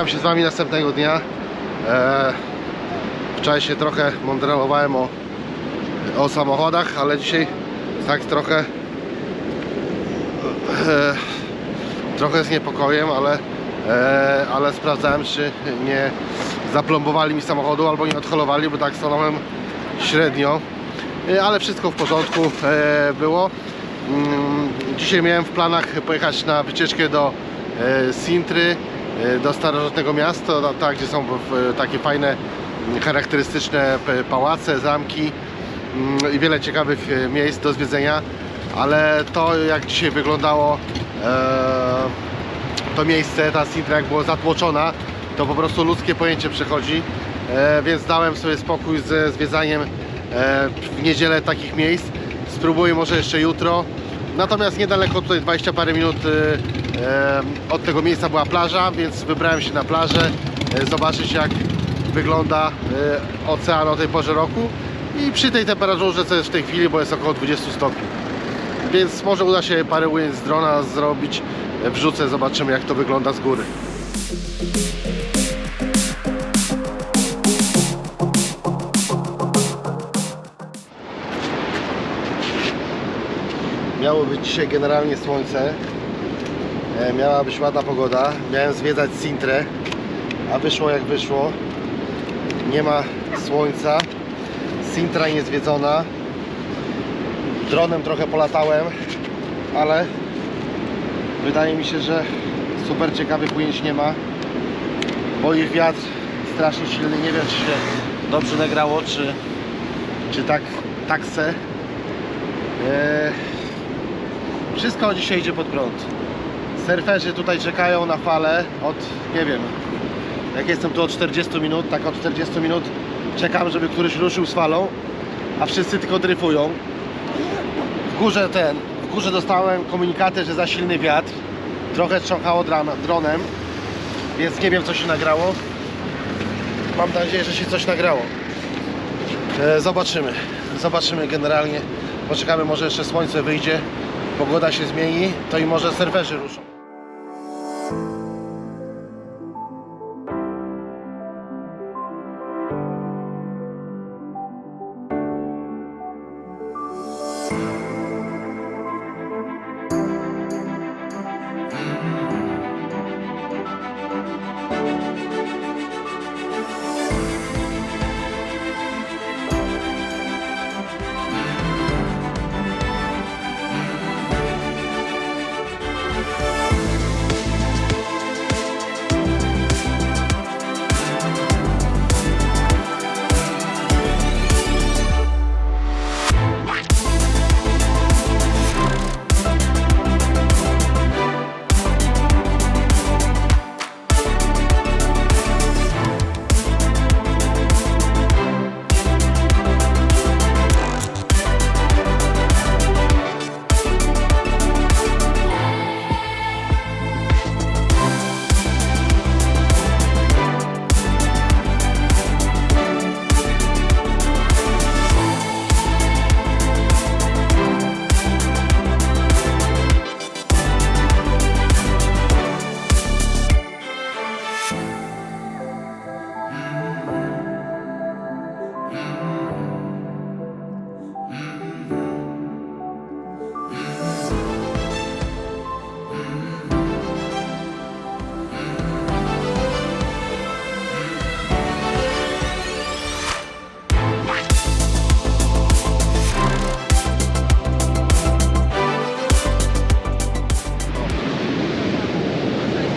Witam się z Wami następnego dnia. E, wczoraj się trochę mądrelowałem o, o samochodach, ale dzisiaj tak trochę e, trochę z niepokojem, ale, e, ale sprawdzałem, czy nie zaplombowali mi samochodu albo nie odholowali, bo tak stanąłem średnio. Ale wszystko w porządku było. Mm, Dzisiaj miałem w planach pojechać na wycieczkę do Sintry, do starożytnego miasta, tam, tak, gdzie są takie fajne, charakterystyczne pałace, zamki mm, i wiele ciekawych e, miejsc do zwiedzenia, ale to jak dzisiaj wyglądało e, to miejsce, ta Sintra jak była zatłoczona, to po prostu ludzkie pojęcie przechodzi, e, więc dałem sobie spokój ze zwiedzaniem e, w niedzielę takich miejsc. Spróbuję może jeszcze jutro. Natomiast niedaleko tutaj 20 parę minut e, e, od tego miejsca była plaża, więc wybrałem się na plażę, e, zobaczyć jak wygląda e, ocean o tej porze roku i przy tej temperaturze, co jest w tej chwili, bo jest około 20 stopni. Więc może uda się parę ujęć z drona zrobić. E, Wrzucę, zobaczymy jak to wygląda z góry. Miało być dzisiaj generalnie słońce. E, Miała być ładna pogoda. Miałem zwiedzać Sintrę, a wyszło jak wyszło. Nie ma słońca. Sintra niezwiedzona. Dronem trochę polatałem, ale wydaje mi się, że super ciekawych ujęć nie ma, bo ich wiatr strasznie silny. Nie wiem, czy się dobrze nagrało, czy, czy tak, tak se. Eee, wszystko dzisiaj idzie pod prąd. Surferzy tutaj czekają na falę od, nie wiem, jak jestem tu od 40 minut, tak od 40 minut czekam, żeby któryś ruszył z falą, a wszyscy tylko dryfują. W górze ten, w górze dostałem komunikaty, że za silny wiatr. Trochę trząchało dran- dronem, więc nie wiem co się nagrało. Mam nadzieję, że się coś nagrało. E, zobaczymy. Zobaczymy generalnie. Poczekamy, może jeszcze słońce wyjdzie, pogoda się zmieni, to i może serwerzy ruszą.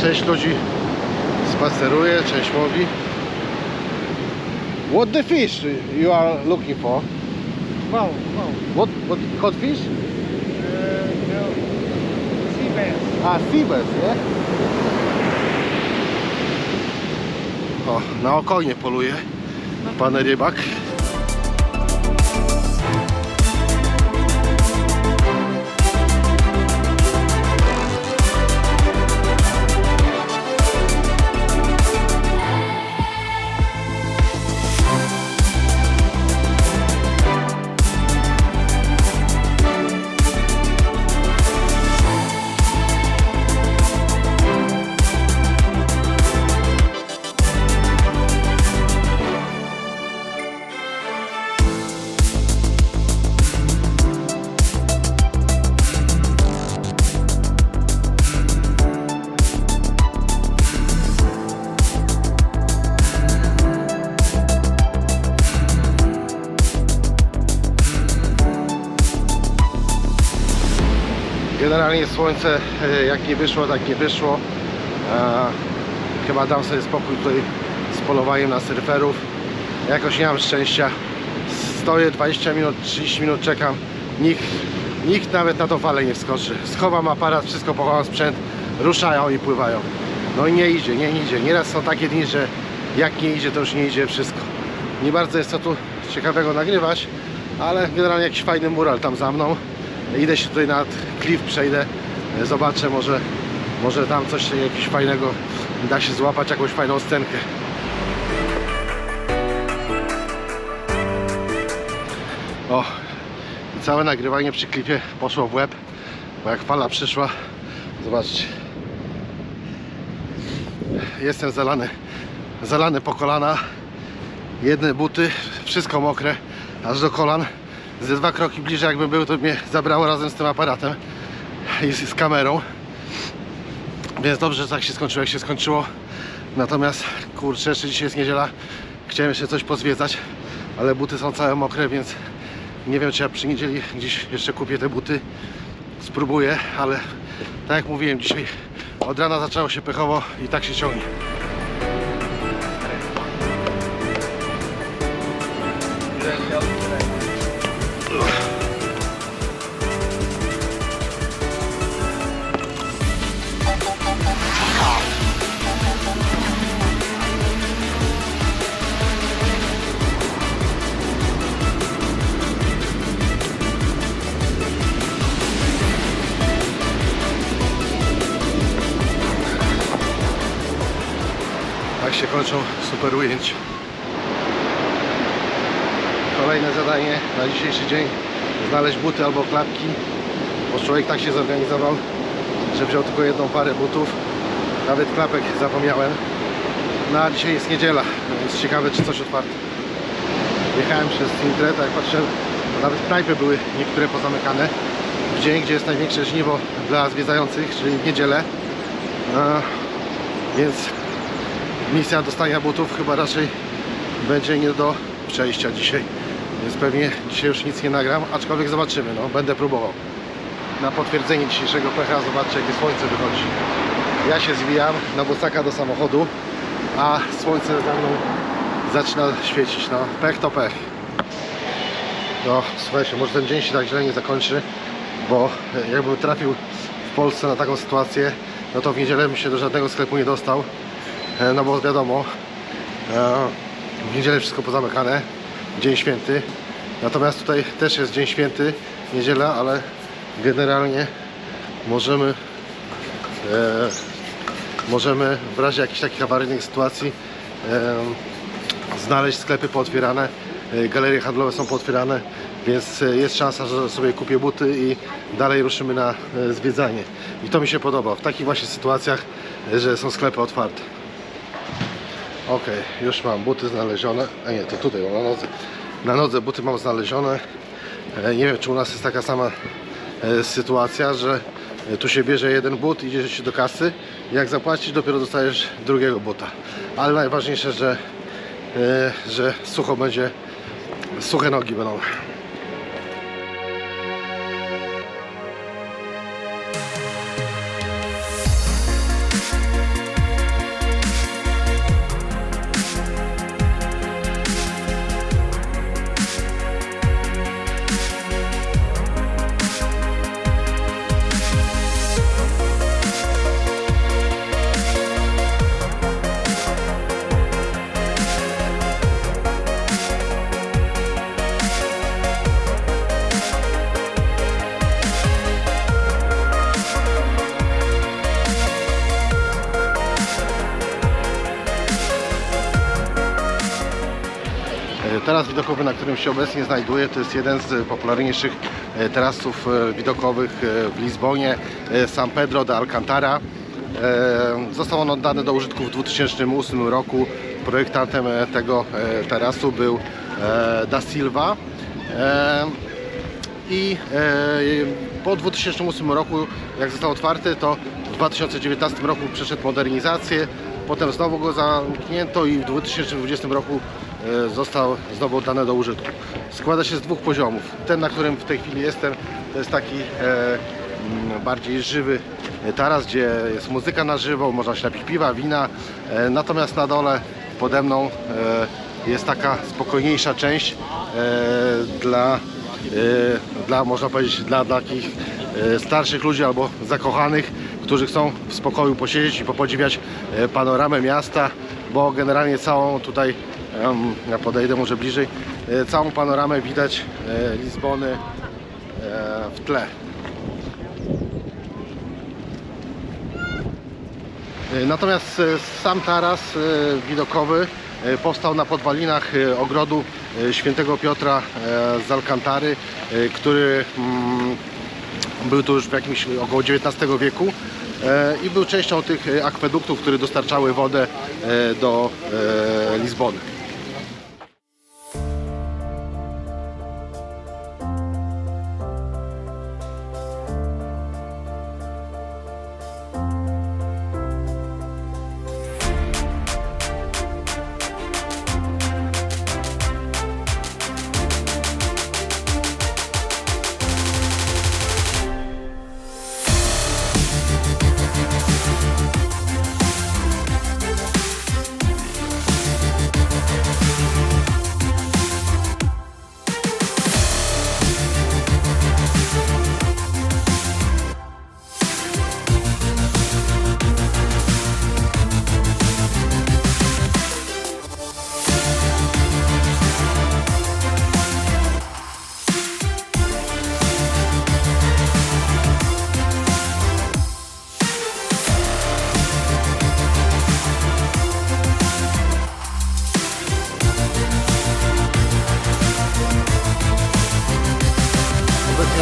Część ludzi spaceruje, część łowi. What the fish you are looking for? Wow, wow. What, what cod fish? No. A, seabass, nie? O, na okonie poluje pan rybak. Generalnie słońce e, jak nie wyszło, tak nie wyszło. Chyba dam sobie spokój tutaj z polowaniem na surferów. Jakoś nie mam szczęścia. Stoję 20 minut, 30 minut czekam. Nikt, nikt nawet na tą falę nie wskoczy. Schowam aparat, wszystko pochowam sprzęt, ruszają i pływają. No i nie idzie, nie idzie. Nieraz są takie dni, że jak nie idzie, to już nie idzie wszystko. Nie bardzo jest co tu ciekawego nagrywać, ale generalnie jakiś fajny mural tam za mną. Idę się tutaj nad klif, przejdę, e, zobaczę, może, może tam coś jakiegoś fajnego da się złapać, jakąś fajną scenkę. O, całe nagrywanie przy klipie poszło w łeb, bo jak fala przyszła, zobaczcie. Jestem zalany, zalany po kolana. Jedne buty, wszystko mokre, aż do kolan. Ze dwa kroki bliżej jakbym był, to mnie zabrało razem z tym aparatem i z, z kamerą. Więc dobrze, że tak się skończyło, jak się skończyło. Natomiast, kurczę, jeszcze dzisiaj jest niedziela. Chciałem jeszcze coś pozwiedzać, ale buty są całe mokre, więc nie wiem, czy ja przy niedzieli gdzieś jeszcze kupię te buty. Spróbuję, ale tak jak mówiłem, dzisiaj od rana zaczęło się pechowo i tak się ciągnie. Super ujęcia. Kolejne zadanie na dzisiejszy dzień. Znaleźć buty albo klapki. Bo człowiek tak się zorganizował, że wziął tylko jedną parę butów. Nawet klapek zapomniałem. No a dzisiaj jest niedziela, więc ciekawe czy coś otwarte. Jechałem przez Intret, a jak patrzyłem, nawet knajpy były niektóre pozamykane. W dzień, gdzie jest największe żniwo dla zwiedzających, czyli w niedzielę. No, więc misja dostania butów chyba raczej będzie nie do przejścia dzisiaj. Więc pewnie dzisiaj już nic nie nagram, aczkolwiek zobaczymy, no będę próbował. Na potwierdzenie dzisiejszego pecha zobaczcie jakie słońce wychodzi. Ja się zwijam na bosaka do samochodu, a słońce za mną zaczyna świecić. No pech to pech. No słuchajcie, może ten dzień się tak źle nie zakończy, bo e, jakbym trafił w Polsce na taką sytuację, no to w niedzielę bym się do żadnego sklepu nie dostał. E, no bo wiadomo, e, w niedzielę wszystko pozamykane, dzień święty. Natomiast tutaj też jest dzień święty, niedziela, ale generalnie możemy e, możemy w razie jakichś takich awaryjnych sytuacji znaleźć sklepy pootwierane, galerie handlowe są pootwierane, więc jest szansa, że sobie kupię buty i dalej ruszymy na zwiedzanie. I to mi się podoba, w takich właśnie sytuacjach, że są sklepy otwarte. Ok, już mam buty znalezione. A nie, to tutaj na nodze. Na nodze buty mam znalezione. E, Nie wiem, czy u nas jest taka sama e, sytuacja, że e, tu się bierze jeden but, idzie się do kasy. Jak zapłacić, dopiero dostajesz drugiego buta. Ale najważniejsze, że, że sucho będzie, suche nogi będą. Teraz widokowy, na którym się obecnie znajduję, to jest jeden z popularniejszych e, terasów e, widokowych e, w Lizbonie, San Pedro de Alcantara. Został on oddany do użytku w 2008 roku. Projektantem tego terasu był Da Silva. I po 2008 roku, jak został otwarty, to w 2019 roku przeszedł modernizację. Potem znowu go zamknięto i w 2020 roku został znowu oddany do użytku. Składa się z dwóch poziomów. Ten, na którym w tej chwili jestem, to jest taki e, mm, bardziej żywy taras, gdzie jest muzyka na żywo, można się napić piwa, wina. E, Natomiast na dole pode mną e, jest taka spokojniejsza część e, dla, e, dla można powiedzieć, dla takich e, starszych ludzi albo zakochanych, którzy chcą w spokoju posiedzieć i popodziwiać e, panoramę miasta, bo generalnie całą tutaj, ja podejdę może bliżej, e, całą panoramę widać e, Lizbony e, w tle. Natomiast sam taras widokowy powstał na podwalinach ogrodu świętego Piotra z Alcantary, e, który mm, był tu już w jakimś około XIX wieku i był częścią tych akweduktów, które dostarczały wodę do Lizbony.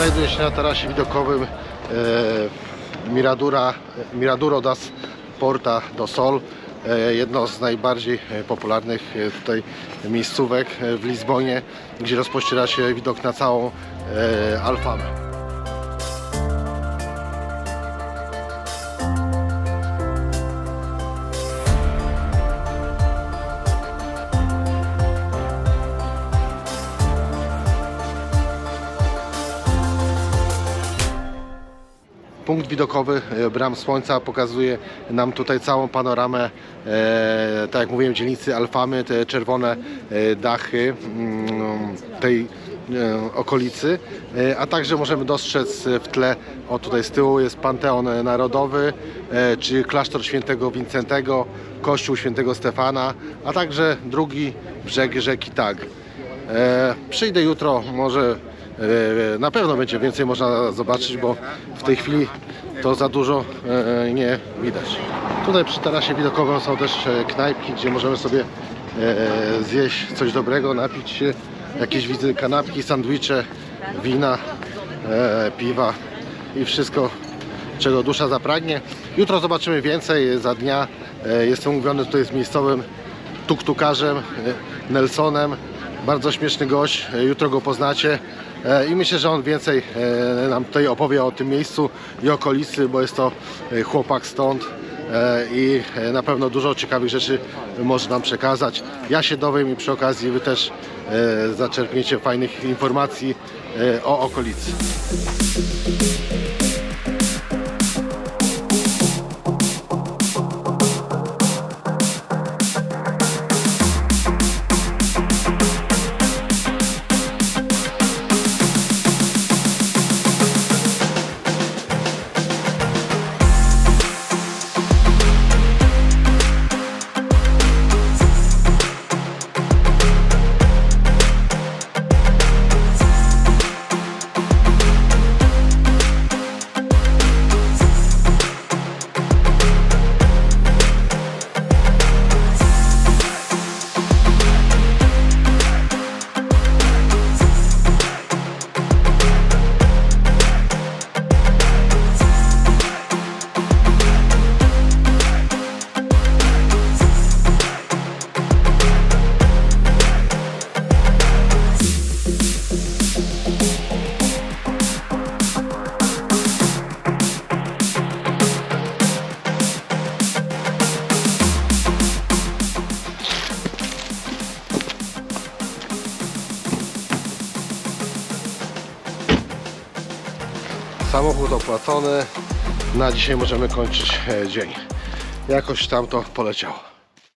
Znajduję się na tarasie widokowym e, Miradura, Miraduro das Porta do Sol. E, jedno z najbardziej e, popularnych tutaj miejscówek w Lizbonie, gdzie rozpościera się widok na całą Alfamę. Punkt widokowy e, Bram Słońca pokazuje nam tutaj całą panoramę, e, tak jak mówiłem, dzielnicy Alfamy, te czerwone e, dachy mm, tej okolicy, a także możemy dostrzec w tle, o tutaj z tyłu jest Panteon Narodowy, czy klasztor świętego Wincentego, kościół świętego Stefana, a także drugi brzeg rzeki Tag. Przyjdę jutro, może na pewno będzie więcej można zobaczyć, bo w tej chwili to za dużo e, nie widać. Tutaj przy tarasie widokowym są też e, knajpki, gdzie możemy sobie e, zjeść coś dobrego, napić się, jakieś widzę kanapki, sandwicze, wina, e, piwa i wszystko czego dusza zapragnie. Jutro zobaczymy więcej za dnia. E, Jestem umówiony tutaj z miejscowym tuktukarzem e, Nelsonem. Bardzo śmieszny gość, e, jutro go poznacie E, i myślę, że on więcej e, nam tutaj opowie o tym miejscu i okolicy, bo jest to e, chłopak stąd e, i e, na pewno dużo ciekawych rzeczy może nam przekazać. Ja się dowiem i przy okazji Wy też e, zaczerpniecie fajnych informacji e, o okolicy. Samochód opłacony. Na dzisiaj możemy kończyć e, dzień. Jakoś tam to poleciało.